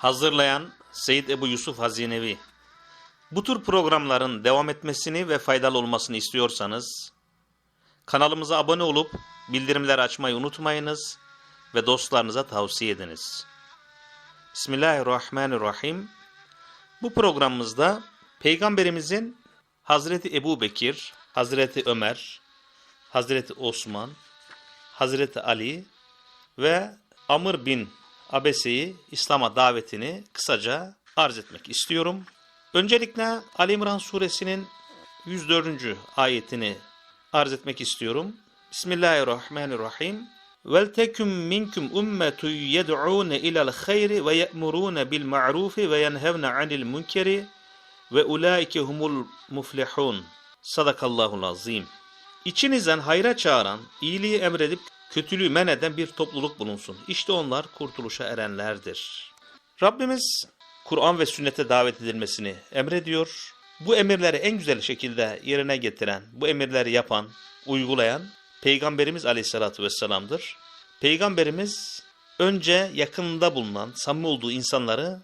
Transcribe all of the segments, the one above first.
Hazırlayan Seyyid Ebu Yusuf Hazinevi Bu tür programların devam etmesini ve faydalı olmasını istiyorsanız kanalımıza abone olup bildirimleri açmayı unutmayınız ve dostlarınıza tavsiye ediniz. Bismillahirrahmanirrahim. Bu programımızda Peygamberimizin Hazreti Ebu Bekir, Hazreti Ömer, Hazreti Osman, Hazreti Ali ve Amr bin Abese'yi İslam'a davetini kısaca arz etmek istiyorum. Öncelikle Ali İmran suresinin 104. ayetini arz etmek istiyorum. Bismillahirrahmanirrahim. Vel tekum minkum ummetun yed'un ila'l hayri ve ye'murun bil ma'ruf ve yenhevne anil munkeri ve ulaike humul muflihun. Sadakallahu azim. İçinizden hayra çağıran, iyiliği emredip kötülüğü men eden bir topluluk bulunsun. İşte onlar kurtuluşa erenlerdir. Rabbimiz Kur'an ve sünnete davet edilmesini emrediyor. Bu emirleri en güzel şekilde yerine getiren, bu emirleri yapan, uygulayan Peygamberimiz Aleyhisselatü Vesselam'dır. Peygamberimiz önce yakında bulunan, samimi olduğu insanları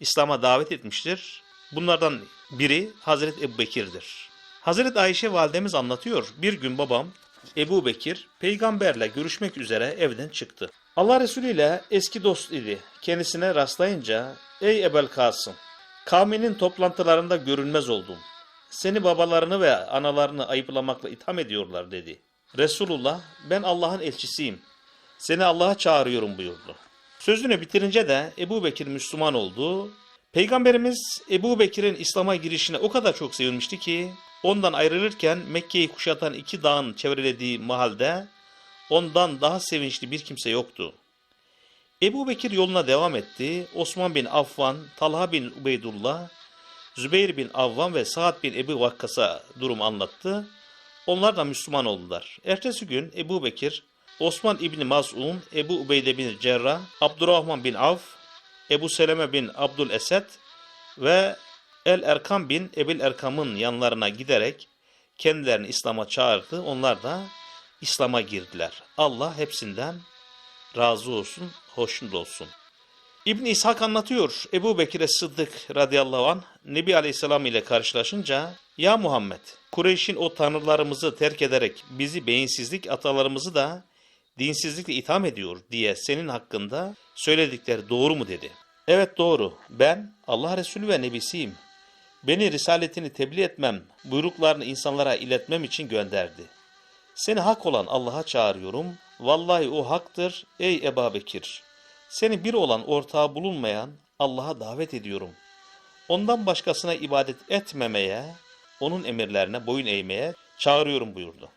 İslam'a davet etmiştir. Bunlardan biri Hazreti Ebu Bekir'dir. Hazreti Ayşe validemiz anlatıyor. Bir gün babam Ebu Bekir peygamberle görüşmek üzere evden çıktı. Allah Resulü ile eski dost idi. Kendisine rastlayınca ey Ebel Kasım kavminin toplantılarında görünmez oldum. Seni babalarını ve analarını ayıplamakla itham ediyorlar dedi. Resulullah ben Allah'ın elçisiyim. Seni Allah'a çağırıyorum buyurdu. Sözünü bitirince de Ebu Bekir Müslüman oldu. Peygamberimiz Ebu Bekir'in İslam'a girişine o kadar çok sevinmişti ki ondan ayrılırken Mekke'yi kuşatan iki dağın çevrelediği mahalde ondan daha sevinçli bir kimse yoktu. Ebu Bekir yoluna devam etti. Osman bin Affan, Talha bin Ubeydullah, Zübeyir bin Avvam ve Sa'd bin Ebu Vakkas'a durum anlattı. Onlar da Müslüman oldular. Ertesi gün Ebu Bekir, Osman İbni Maz'un, Ebu Ubeyde bin Cerrah, Abdurrahman bin Avf, Ebu Seleme bin Abdül Esed ve El Erkam bin Ebil Erkam'ın yanlarına giderek kendilerini İslam'a çağırdı. Onlar da İslam'a girdiler. Allah hepsinden razı olsun, hoşnut olsun. İbn İshak anlatıyor. Ebu Bekir'e Sıddık radıyallahu an Nebi Aleyhisselam ile karşılaşınca Ya Muhammed Kureyş'in o tanrılarımızı terk ederek bizi beyinsizlik atalarımızı da dinsizlikle itham ediyor diye senin hakkında söyledikleri doğru mu dedi. Evet doğru. Ben Allah Resulü ve Nebisiyim. Beni risaletini tebliğ etmem, buyruklarını insanlara iletmem için gönderdi. Seni hak olan Allah'a çağırıyorum. Vallahi o haktır ey Ebu Bekir. Seni bir olan ortağı bulunmayan Allah'a davet ediyorum. Ondan başkasına ibadet etmemeye, onun emirlerine boyun eğmeye çağırıyorum buyurdu.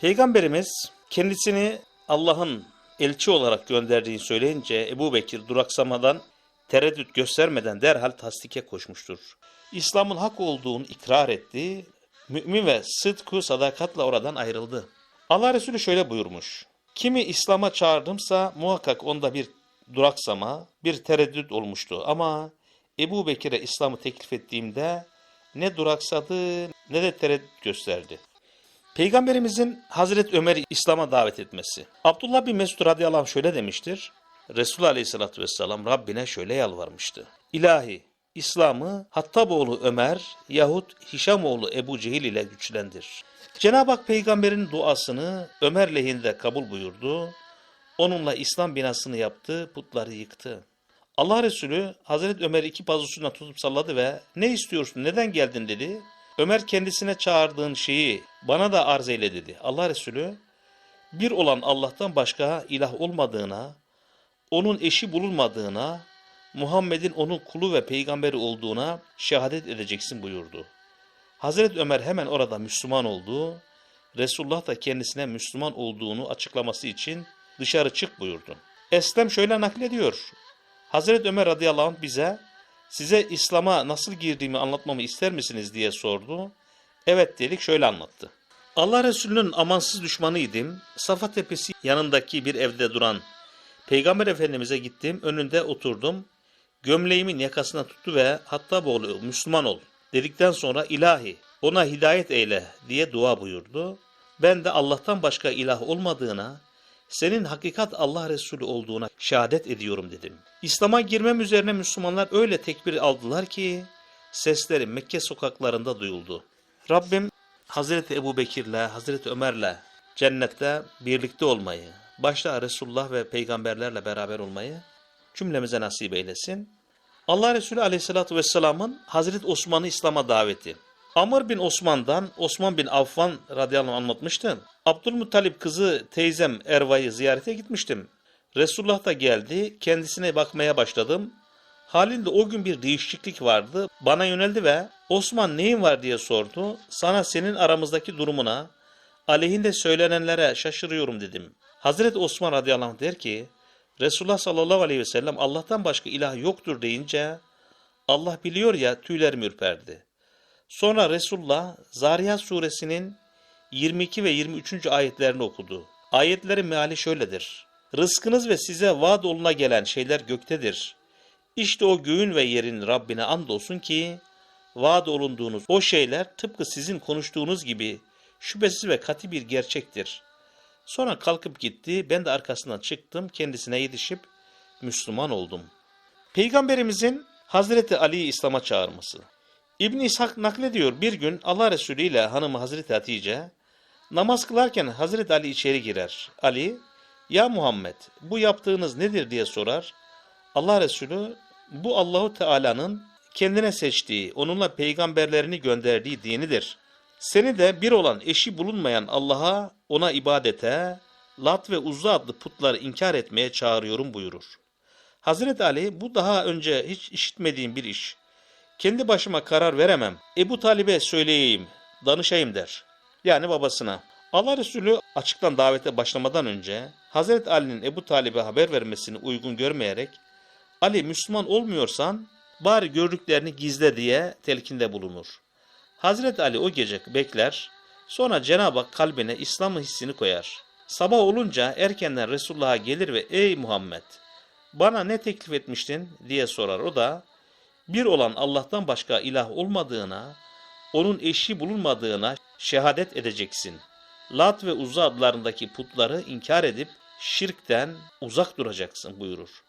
Peygamberimiz kendisini Allah'ın elçi olarak gönderdiğini söyleyince Ebu Bekir duraksamadan, tereddüt göstermeden derhal tasdike koşmuştur. İslam'ın hak olduğunu ikrar etti, mümin ve sıdkı sadakatla oradan ayrıldı. Allah Resulü şöyle buyurmuş, kimi İslam'a çağırdımsa muhakkak onda bir duraksama, bir tereddüt olmuştu ama Ebu Bekir'e İslam'ı teklif ettiğimde ne duraksadı ne de tereddüt gösterdi. Peygamberimizin Hazreti Ömer'i İslam'a davet etmesi. Abdullah bin Mesud radıyallahu anh şöyle demiştir. Resulullah aleyhissalatü vesselam Rabbine şöyle yalvarmıştı. İlahi İslam'ı Hattaboğlu Ömer yahut Hişamoğlu Ebu Cehil ile güçlendir. Cenab-ı Hak peygamberin duasını Ömer lehinde kabul buyurdu. Onunla İslam binasını yaptı, putları yıktı. Allah Resulü Hazreti Ömer'i iki pazusuna tutup salladı ve ne istiyorsun, neden geldin dedi. Ömer kendisine çağırdığın şeyi bana da arz eyle dedi. Allah Resulü bir olan Allah'tan başka ilah olmadığına, onun eşi bulunmadığına, Muhammed'in onun kulu ve peygamberi olduğuna şehadet edeceksin buyurdu. Hazreti Ömer hemen orada Müslüman oldu. Resulullah da kendisine Müslüman olduğunu açıklaması için dışarı çık buyurdu. Eslem şöyle naklediyor. Hazreti Ömer radıyallahu anh bize size İslam'a nasıl girdiğimi anlatmamı ister misiniz diye sordu. Evet dedik şöyle anlattı. Allah Resulü'nün amansız düşmanıydım. Safa Tepesi yanındaki bir evde duran Peygamber Efendimiz'e gittim. Önünde oturdum. Gömleğimin yakasına tuttu ve hatta boğulu Müslüman ol dedikten sonra ilahi ona hidayet eyle diye dua buyurdu. Ben de Allah'tan başka ilah olmadığına senin hakikat Allah Resulü olduğuna şehadet ediyorum dedim. İslam'a girmem üzerine Müslümanlar öyle tekbir aldılar ki sesleri Mekke sokaklarında duyuldu. Rabbim Hazreti Ebu Bekir'le, Hazreti Ömer'le cennette birlikte olmayı, başta Resulullah ve peygamberlerle beraber olmayı cümlemize nasip eylesin. Allah Resulü Aleyhisselatü Vesselam'ın Hazreti Osman'ı İslam'a daveti. Amr bin Osman'dan Osman bin Affan radıyallahu anh anlatmıştı. Abdülmuttalip kızı teyzem Erva'yı ziyarete gitmiştim. Resulullah da geldi, kendisine bakmaya başladım. Halinde o gün bir değişiklik vardı. Bana yöneldi ve Osman neyin var diye sordu. Sana senin aramızdaki durumuna, aleyhinde söylenenlere şaşırıyorum dedim. Hazreti Osman radıyallahu anh der ki, Resulullah sallallahu aleyhi ve sellem Allah'tan başka ilah yoktur deyince Allah biliyor ya tüylerim ürperdi. Sonra Resulullah Zariyat suresinin 22 ve 23. ayetlerini okudu. Ayetlerin meali şöyledir. Rızkınız ve size vaad oluna gelen şeyler göktedir. İşte o göğün ve yerin Rabbine andolsun ki vaad olunduğunuz o şeyler tıpkı sizin konuştuğunuz gibi şüphesiz ve kati bir gerçektir. Sonra kalkıp gitti, ben de arkasından çıktım, kendisine yetişip Müslüman oldum. Peygamberimizin Hazreti Ali'yi İslam'a çağırması. İbn İshak naklediyor bir gün Allah Resulü ile hanımı Hazreti Hatice namaz kılarken Hazreti Ali içeri girer. Ali, ya Muhammed bu yaptığınız nedir diye sorar. Allah Resulü bu Allahu Teala'nın kendine seçtiği, onunla peygamberlerini gönderdiği dinidir. Seni de bir olan eşi bulunmayan Allah'a, ona ibadete, Lat ve Uzza adlı putları inkar etmeye çağırıyorum buyurur. Hazreti Ali bu daha önce hiç işitmediğim bir iş. Kendi başıma karar veremem. Ebu Talib'e söyleyeyim, danışayım der. Yani babasına. Allah Resulü açıktan davete başlamadan önce Hazreti Ali'nin Ebu Talib'e haber vermesini uygun görmeyerek Ali Müslüman olmuyorsan bari gördüklerini gizle diye telkinde bulunur. Hazreti Ali o gece bekler, sonra Cenab-ı Hak kalbine İslam'ın hissini koyar. Sabah olunca erkenden Resulullah'a gelir ve ''Ey Muhammed, bana ne teklif etmiştin?'' diye sorar. O da bir olan Allah'tan başka ilah olmadığına, onun eşi bulunmadığına şehadet edeceksin. Lat ve Uzza adlarındaki putları inkar edip şirkten uzak duracaksın buyurur.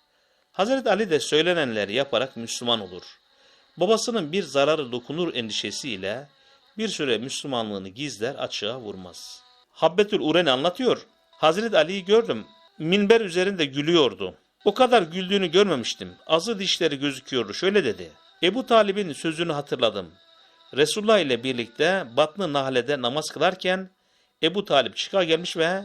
Hazreti Ali de söylenenleri yaparak Müslüman olur. Babasının bir zararı dokunur endişesiyle bir süre Müslümanlığını gizler açığa vurmaz. Habbetül Ureni anlatıyor. Hazreti Ali'yi gördüm. Minber üzerinde gülüyordu. O kadar güldüğünü görmemiştim. Azı dişleri gözüküyordu. Şöyle dedi. Ebu Talib'in sözünü hatırladım. Resulullah ile birlikte Batlı Nahle'de namaz kılarken Ebu Talip çıka gelmiş ve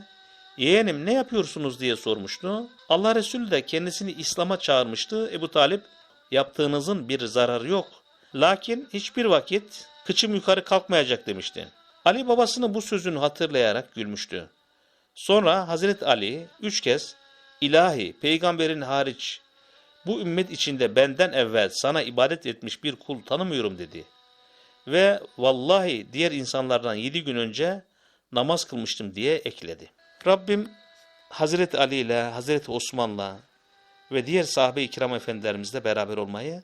yeğenim ne yapıyorsunuz diye sormuştu. Allah Resulü de kendisini İslam'a çağırmıştı. Ebu Talip yaptığınızın bir zararı yok. Lakin hiçbir vakit kıçım yukarı kalkmayacak demişti. Ali babasının bu sözünü hatırlayarak gülmüştü. Sonra Hazreti Ali üç kez ilahi peygamberin hariç bu ümmet içinde benden evvel sana ibadet etmiş bir kul tanımıyorum dedi. Ve vallahi diğer insanlardan yedi gün önce namaz kılmıştım diye ekledi. Rabbim Hazreti Ali ile Hazreti Osman'la ve diğer sahabe-i kiram efendilerimizle beraber olmayı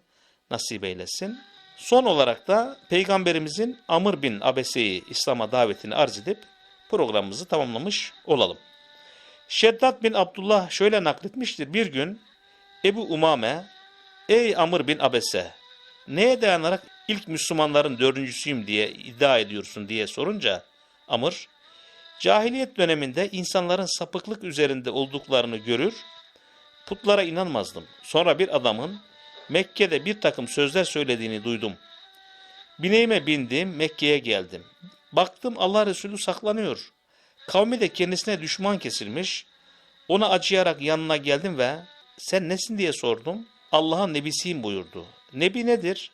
nasip eylesin. Son olarak da Peygamberimizin Amr bin Abese'yi İslam'a davetini arz edip programımızı tamamlamış olalım. Şeddat bin Abdullah şöyle nakletmiştir. Bir gün Ebu Umame, ey Amr bin Abese, neye dayanarak ilk Müslümanların dördüncüsüyüm diye iddia ediyorsun diye sorunca Amr, cahiliyet döneminde insanların sapıklık üzerinde olduklarını görür, putlara inanmazdım. Sonra bir adamın Mekke'de bir takım sözler söylediğini duydum. Bineğime bindim, Mekke'ye geldim. Baktım Allah Resulü saklanıyor. Kavmi de kendisine düşman kesilmiş. Ona acıyarak yanına geldim ve sen nesin diye sordum. Allah'ın nebisiyim buyurdu. Nebi nedir?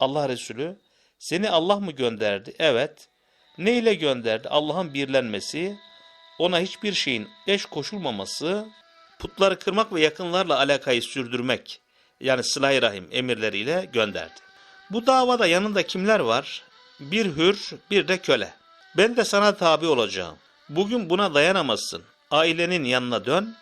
Allah Resulü. Seni Allah mı gönderdi? Evet. Ne ile gönderdi? Allah'ın birlenmesi, ona hiçbir şeyin eş koşulmaması, putları kırmak ve yakınlarla alakayı sürdürmek, yani sıla rahim emirleriyle gönderdi. Bu davada yanında kimler var? Bir hür, bir de köle. Ben de sana tabi olacağım. Bugün buna dayanamazsın. Ailenin yanına dön.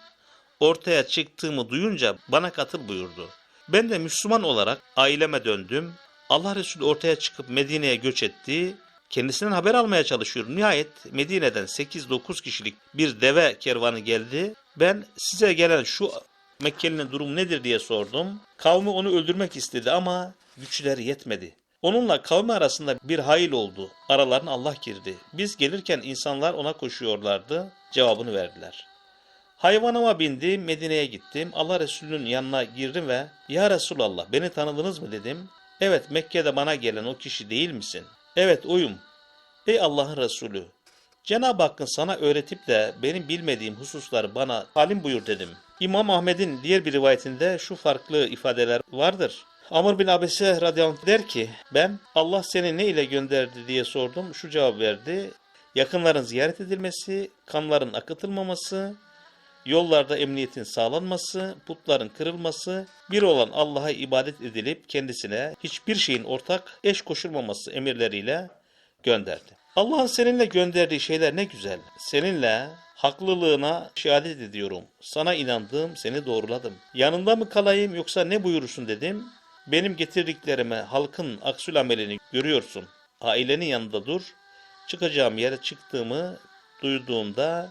Ortaya çıktığımı duyunca bana katıl buyurdu. Ben de Müslüman olarak aileme döndüm. Allah Resulü ortaya çıkıp Medine'ye göç etti. Kendisinden haber almaya çalışıyorum. Nihayet Medine'den 8-9 kişilik bir deve kervanı geldi. Ben size gelen şu Mekkeli'nin durumu nedir diye sordum. Kavmi onu öldürmek istedi ama güçleri yetmedi. Onunla kavmi arasında bir hayıl oldu. Aralarına Allah girdi. Biz gelirken insanlar ona koşuyorlardı. Cevabını verdiler. Hayvanıma bindim, Medine'ye gittim. Allah Resulü'nün yanına girdim ve ''Ya Resulallah beni tanıdınız mı?'' dedim. ''Evet Mekke'de bana gelen o kişi değil misin?'' ''Evet oyum.'' ''Ey Allah'ın Resulü, Cenab-ı Hakk'ın sana öğretip de benim bilmediğim hususları bana talim buyur dedim. İmam Ahmet'in diğer bir rivayetinde şu farklı ifadeler vardır. Amr bin Abese radıyallahu der ki ben Allah seni ne ile gönderdi diye sordum. Şu cevap verdi. Yakınların ziyaret edilmesi, kanların akıtılmaması, yollarda emniyetin sağlanması, putların kırılması, bir olan Allah'a ibadet edilip kendisine hiçbir şeyin ortak eş koşulmaması emirleriyle gönderdi. Allah'ın seninle gönderdiği şeyler ne güzel. Seninle haklılığına şehadet ediyorum. Sana inandım, seni doğruladım. Yanında mı kalayım yoksa ne buyurursun dedim. Benim getirdiklerime halkın aksül amelini görüyorsun. Ailenin yanında dur. Çıkacağım yere çıktığımı duyduğunda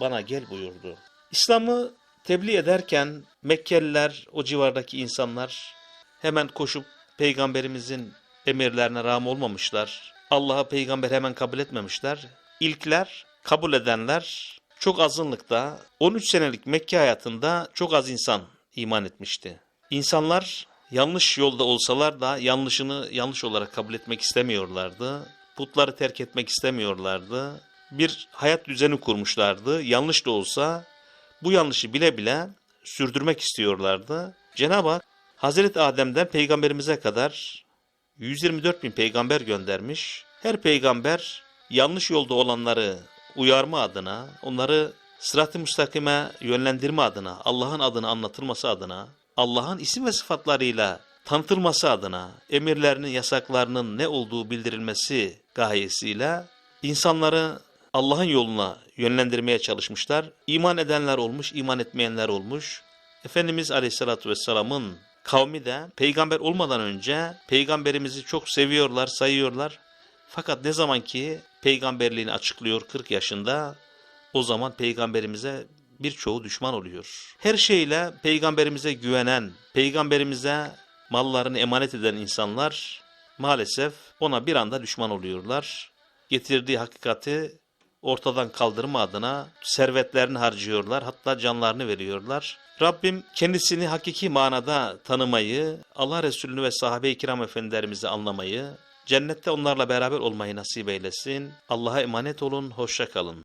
bana gel buyurdu. İslam'ı tebliğ ederken Mekkeliler, o civardaki insanlar hemen koşup peygamberimizin emirlerine rağm olmamışlar. Allah'a peygamber hemen kabul etmemişler. İlkler, kabul edenler çok azınlıkta 13 senelik Mekke hayatında çok az insan iman etmişti. İnsanlar yanlış yolda olsalar da yanlışını yanlış olarak kabul etmek istemiyorlardı. Putları terk etmek istemiyorlardı. Bir hayat düzeni kurmuşlardı. Yanlış da olsa bu yanlışı bile bile sürdürmek istiyorlardı. Cenab-ı Hak Hazreti Adem'den peygamberimize kadar 124 bin peygamber göndermiş. Her peygamber yanlış yolda olanları uyarma adına, onları sırat-ı müstakime yönlendirme adına, Allah'ın adını anlatılması adına, Allah'ın isim ve sıfatlarıyla tanıtılması adına, emirlerinin, yasaklarının ne olduğu bildirilmesi gayesiyle insanları Allah'ın yoluna yönlendirmeye çalışmışlar. İman edenler olmuş, iman etmeyenler olmuş. Efendimiz Aleyhisselatü Vesselam'ın kavmi de peygamber olmadan önce peygamberimizi çok seviyorlar, sayıyorlar. Fakat ne zaman ki peygamberliğini açıklıyor 40 yaşında o zaman peygamberimize birçoğu düşman oluyor. Her şeyle peygamberimize güvenen, peygamberimize mallarını emanet eden insanlar maalesef ona bir anda düşman oluyorlar. Getirdiği hakikati ortadan kaldırma adına servetlerini harcıyorlar hatta canlarını veriyorlar. Rabbim kendisini hakiki manada tanımayı, Allah Resulü'nü ve sahabe-i kiram efendilerimizi anlamayı, cennette onlarla beraber olmayı nasip eylesin. Allah'a emanet olun, hoşça kalın.